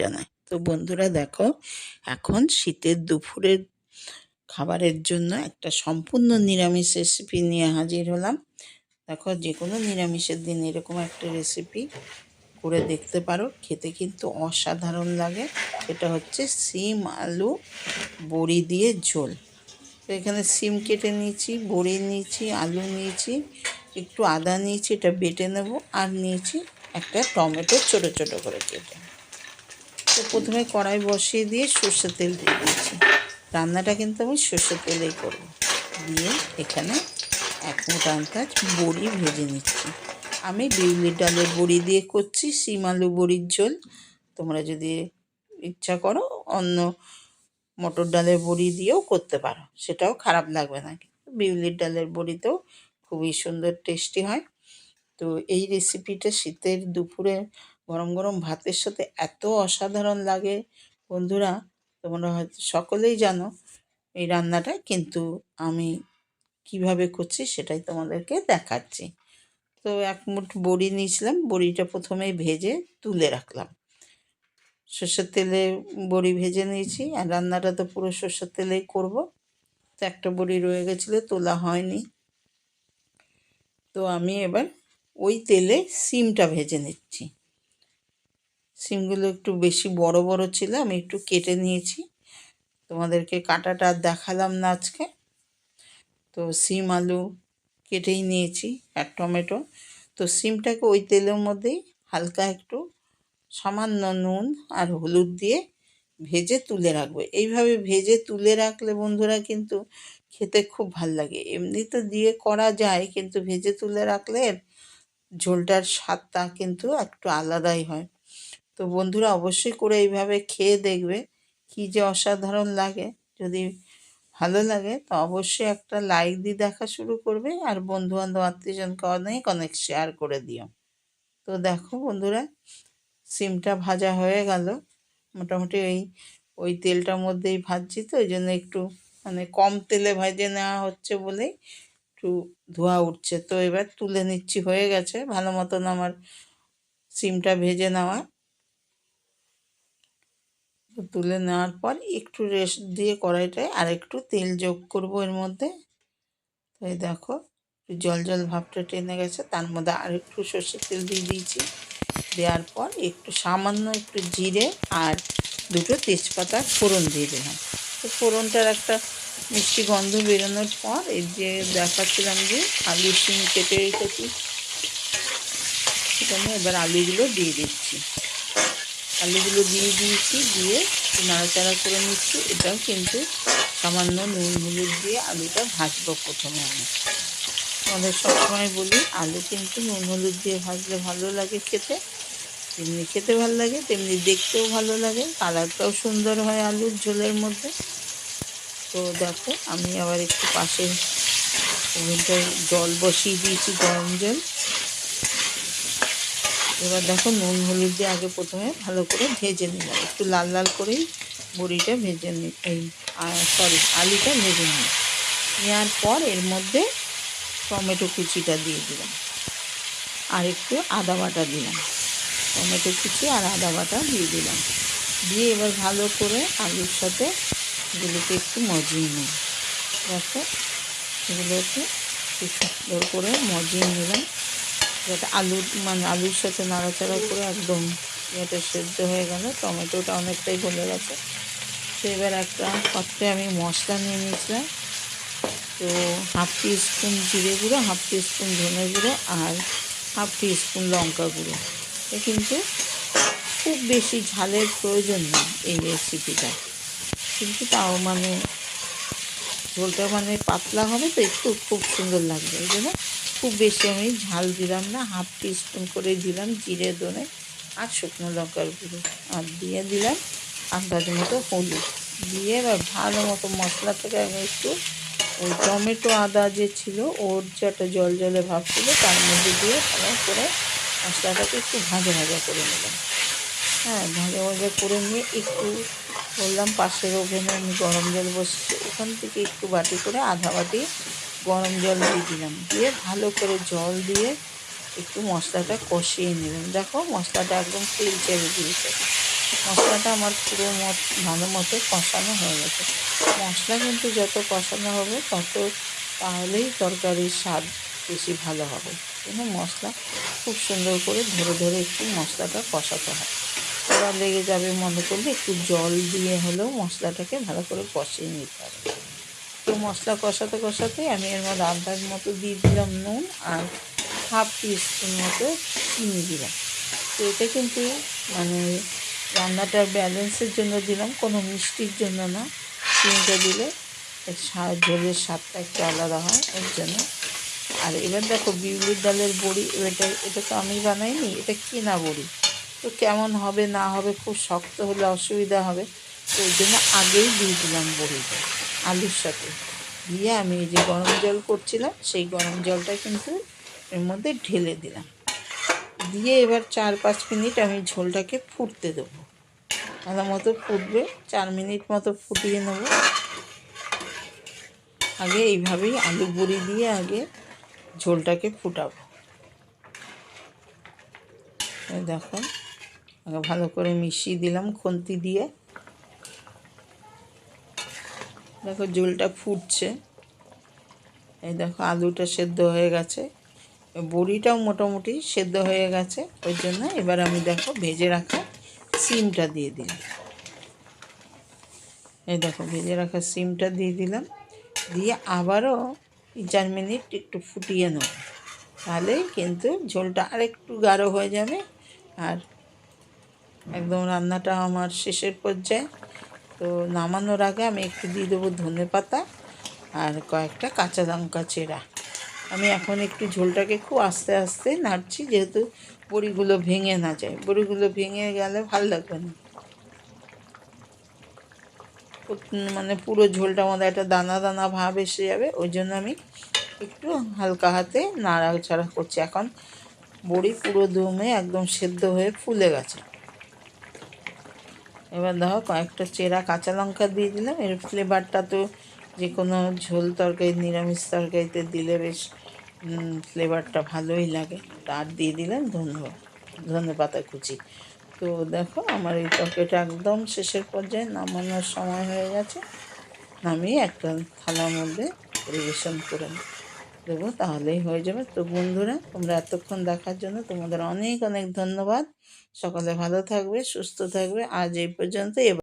জানাই তো বন্ধুরা দেখো, এখন শীতের দুপুরের খাবারের জন্য একটা সম্পূর্ণ নিরামিষ রেসিপি নিয়ে হাজির হলাম। দেখো যে কোনো নিরামিষের দিন এরকম একটা রেসিপি করে দেখতে পারো। খেতে কিন্তু অসাধারণ লাগে। এটা হচ্ছে সিম আলু বড়ি দিয়ে ঝোল। তো এখানে সিম কেটে নিয়েছি, বড়ি নিয়েছি, আলু নিয়েছি, একটু আদা নিয়েছি, এটা বেটে নেব, আর নিয়েছি একটা টমেটো ছোট ছোট করে কেটে। তো প্রথমে কড়াই বসিয়ে দিয়ে সর্ষের তেল দিয়ে দিয়েছি। রান্নাটা কিন্তু আমি সর্ষের তেলেই করব। দিয়ে এখানে এক মোটা আন্তাজ বড়ি ভেজে নিচ্ছি। আমি বিউলির ডালের বড়ি দিয়ে করছি, শিম আলু বড়ির ঝোল। তোমরা যদি ইচ্ছা করো অন্য মটর ডালের বড়ি দিয়েও করতে পারো। সেটাও খারাপ লাগবে না। কিন্তু বিউলির ডালের বড়িতেও খুবই সুন্দর, টেস্টি হয়। তো এই রেসিপিটা শীতের দুপুরে গরম গরম ভাতের সাথে এত অসাধারণ লাগে। বন্ধুরা, তোমরা হয়তো সকলেই জানো এই রান্নাটা, কিন্তু আমি কীভাবে করছি সেটাই তোমাদেরকে দেখাচ্ছি। তো এক মুঠ বড়ি নিয়েছিলাম, বড়িটা প্রথমেই ভেজে তুলে রাখলাম। সর্ষের তেলে বড়ি ভেজে নিয়েছি, আর রান্নাটা তো পুরো সর্ষের তেলেই করব। তো একটা বড়ি রয়ে গেছিল, তোলা হয়নি। তো আমি এবার ওই তেলে সিমটা ভেজে নিচ্ছি। সিমগুলো একটু বেশি বড় বড় ছিল, আমি একটু কেটে নিয়েছি। তোমাদেরকে কাটাটা আর দেখালাম না আজকে। তো সিম, আলু কেটেই নিয়েছি আর টমেটো। তো সিমটাকে ওই তেলের মধ্যেই হালকা একটু সামান্য নুন আর হলুদ দিয়ে ভেজে তুলে রাখবে। এইভাবে ভেজে তুলে রাখলে বন্ধুরা কিন্তু খেতে খুব ভালো লাগে। এমনি তো দিয়ে করা যায়, কিন্তু ভেজে তুলে রাখলে ঝোলটার স্বাদটা কিন্তু একটু আলাদাই হয়। তো বন্ধুরা অবশ্যই করে এইভাবে খেয়ে দেখবে কী যে অসাধারণ লাগে। যদি ভালো লাগে তো অবশ্যই একটা লাইক দিয়ে দেখা শুরু করবে আর বন্ধু বান্ধব আত্মীয়জনকে অনেক অনেক শেয়ার করে দিও। তো দেখো বন্ধুরা, সিমটা ভাজা হয়ে গেল। মোটামুটি ওই ওই তেলটার মধ্যেই ভাজছি তো ওই জন্য একটু মানে কম তেলে ভেজে নেওয়া হচ্ছে বলেই একটু ধোয়া উঠছে। তো এবার তুলে নিচ্ছি, হয়ে গেছে। ভালো মতন আমার সিমটা ভেজে নেওয়া। তুলে নেওয়ার পর একটু রেস্ট দিয়ে কড়াইটায় আর একটু তেল যোগ করব এর মধ্যে। তো এই দেখো জল জল ভাবটা টেনে গেছে, তার মধ্যে আর একটু সর্ষের তেল দিয়ে দিয়েছি। দেওয়ার পর একটু সামান্য একটু জিরে আর দুটো তেজপাতা ফোড়ন দিয়ে দিলাম। তো ফোড়নটার একটা মিষ্টি গন্ধ বেরোনোর পর এই যে দেখাচ্ছিলাম যে আলু সিম কেটে রেখেছি সেখানে এবার আলুগুলো দিয়ে দিচ্ছি। আলুগুলো দিয়ে দিয়েছি, দিয়ে নাড়াচাড়া করে নিচ্ছি। এটাও কিন্তু সামান্য নুন হলুদ দিয়ে আলুটা ভাজবো প্রথমে আমি। আমাদের সবসময় বলি, আলু কিন্তু নুন হলুদ দিয়ে ভাজলে ভালো লাগে খেতে। তেমনি খেতে ভালো লাগে, তেমনি দেখতেও ভালো লাগে। কালারটাও সুন্দর হয় আলুর ঝোলের মধ্যে। তো দেখো, আমি আবার একটু পাশে ওভেনটায় জল বসিয়ে দিয়েছি, গরম জল। এবার দেখো নুন, হলুদ দিয়ে আগে প্রথমে ভালো করে ভেজে নিলাম একটু লাল লাল করেই বড়িটা ভেজে নি এই সরি আলুটা ভেজে নিই নেওয়ার পর এর মধ্যে টমেটো কুচিটা দিয়ে দিলাম। আর একটু আদা বাটা দিলাম। টমেটো কুচি আর আদা বাটা দিয়ে দিলাম। দিয়ে এবার ভালো করে আলুর সাথে এগুলোকে একটু মজিয়ে নিই দেখো, এগুলোকে একটু সুন্দর করে মজিয়ে নিলাম। যাতে আলুর মানে আলুর সাথে নাড়াচাড়া করে একদম ইয়েটা সেদ্ধ হয়ে গেল। টমেটোটা অনেকটাই গলে গেছে। তো এবার একটা পাত্রে আমি মশলা নিয়ে নিয়েছিলাম। তো হাফ টি স্পুন জিরে গুঁড়ো, হাফ টি স্পুন ধনে গুঁড়ো আর হাফ টি স্পুন লঙ্কা গুঁড়ো। এ কিন্তু খুব বেশি ঝালের প্রয়োজন নেই এই রেসিপিটা কিন্তু তাও মানে ঝোলটা মানে পাতলা হবে তো একটু, খুব সুন্দর লাগবে, এই জন্য খুব বেশি আমি ঝাল দিলাম না, হাফ টিস্পুন করে দিলাম জিরে দনে আর শুকনো লঙ্কার গুঁড়ো। আর দিয়ে দিলাম আন্দাজ মতো হলুদ। দিয়ে এবার ভালো মতো মশলাটাকে আমি একটু ওই টমেটো আদা যে ছিল, ওর যে একটা জল জলে ভাব ছিল, তার মধ্যে দিয়ে ভালো করে মশলাটাকে একটু ভাজা ভাজা করে নিলাম। হ্যাঁ ভাজা ভাজা করে নিয়ে একটু বললাম পাশের ওভেনে আমি গরম জল বসছি ওখান থেকে একটু বাটি করে আধা বাটি গরম জল দিয়ে দিলাম। দিয়ে ভালো করে জল দিয়ে একটু মশলাটা কষিয়ে নিলাম দেখো মশলাটা একদম তেল ছেড়ে দিয়েছে। মশলাটা আমার পুরো মত, ভালো মতো কষানো হয়ে গেছে। মশলা কিন্তু যত কষানো হবে তত তাহলেই তরকারির স্বাদ বেশি ভালো হবে। কিন্তু মশলা খুব সুন্দর করে ধরে ধরে একটু মশলাটা কষাতে হয়। ওরা লেগে যাবে মনে করলে একটু জল দিয়ে হলেও মশলাটাকে ভালো করে কষিয়ে নিতে হবে। তো মশলা কষাতে কষাতে আমি এর মধ্যে আন্দাজ মতো দিয়ে দিলাম নুন আর হাফ টিস্পুন মতো চিনি দিলাম। তো এটা কিন্তু মানে রান্নাটার ব্যালেন্সের জন্য দিলাম, কোনো মিষ্টির জন্য না। চিনিটা দিলে এর ঝোলের স্বাদটা একটু আলাদা হয় ওর জন্য। আর এবার দেখো বিউলির ডালের বড়ি, এটা এটা তো আমি বানাইনি, এটা কেনা বড়ি? তো কেমন হবে না হবে খুব শক্ত হলে অসুবিধা হবে। তো ওই জন্য আগেই দিয়ে দিলাম বড়িটা। আলুর সাথে। দিয়ে আমি এই যে গরম জল করছিলাম, সেই গরম জলটা কিন্তু এর মধ্যে ঢেলে দিলাম। দিয়ে এবার চার পাঁচ মিনিট আমি ঝোলটাকে ফুটতে দেবো। ভালো মতো ফুটবে, চার মিনিট মতো ফুটিয়ে নেব। আগে এইভাবেই আলু বড়ি দিয়ে আগে ঝোলটাকে ফুটাবো। এই দেখো আগে ভালো করে মিশিয়ে দিলাম খুন্তি দিয়ে। দেখো ঝোলটা ফুটছে। এই দেখো আলুটা সেদ্ধ হয়ে গেছে। বড়িটাও মোটামুটি সেদ্ধ হয়ে গেছে। ওই জন্য এবার আমি দেখো ভেজে রাখা সিমটা দিয়ে দিলাম। এই দেখো ভেজে রাখা সিমটা দিয়ে দিলাম। দিয়ে আবারও চার মিনিট একটু ফুটিয়ে নেব। তাহলেই কিন্তু ঝোলটা আরেকটু গাঢ় হয়ে যাবে। আর একদম রান্নাটা আমার শেষের পর্যায়ে। তো নামানোর আগে আমি একটু দিয়ে দেবো ধনে পাতা আর কয়েকটা কাঁচা লঙ্কা চেরা। আমি এখন একটু ঝোলটাকে খুব আস্তে আস্তে নাড়ছি যেহেতু বড়িগুলো ভেঙে না যায়। বড়িগুলো ভেঙে গেলে ভালো লাগবে না। মানে পুরো ঝোলটা আমাদের একটা দানা দানা ভাব এসে যাবে, ওই জন্য আমি একটু হালকা হাতে নাড়াচাড়া করছি। এখন বড়ি পুরো দমে একদম সেদ্ধ হয়ে ফুলে গেছে। এবার দেখো, কয়েকটা চেরা কাঁচা লঙ্কা দিয়ে দিলাম। এর ফ্লেভারটা তো যে কোনো ঝোল তরকারি, নিরামিষ তরকারিতে দিলে বেশ ফ্লেভারটা ভালোই লাগে। তার দিয়ে দিলাম ধন্যবাদ ধনে পাতা কুচি। তো দেখো, আমার এই তরকারিটা একদম শেষের পর্যায়ে নামানোর সময় হয়ে গেছে। নামিয়ে একটা থালার মধ্যে পরিবেশন করে দেবো, তাহলেই হয়ে যাবে। তো বন্ধুরা, তোমরা এতক্ষণ দেখার জন্য তোমাদের অনেক অনেক ধন্যবাদ। সকালে ভালো থাকবে, সুস্থ থাকবে। আজ এই পর্যন্ত এবার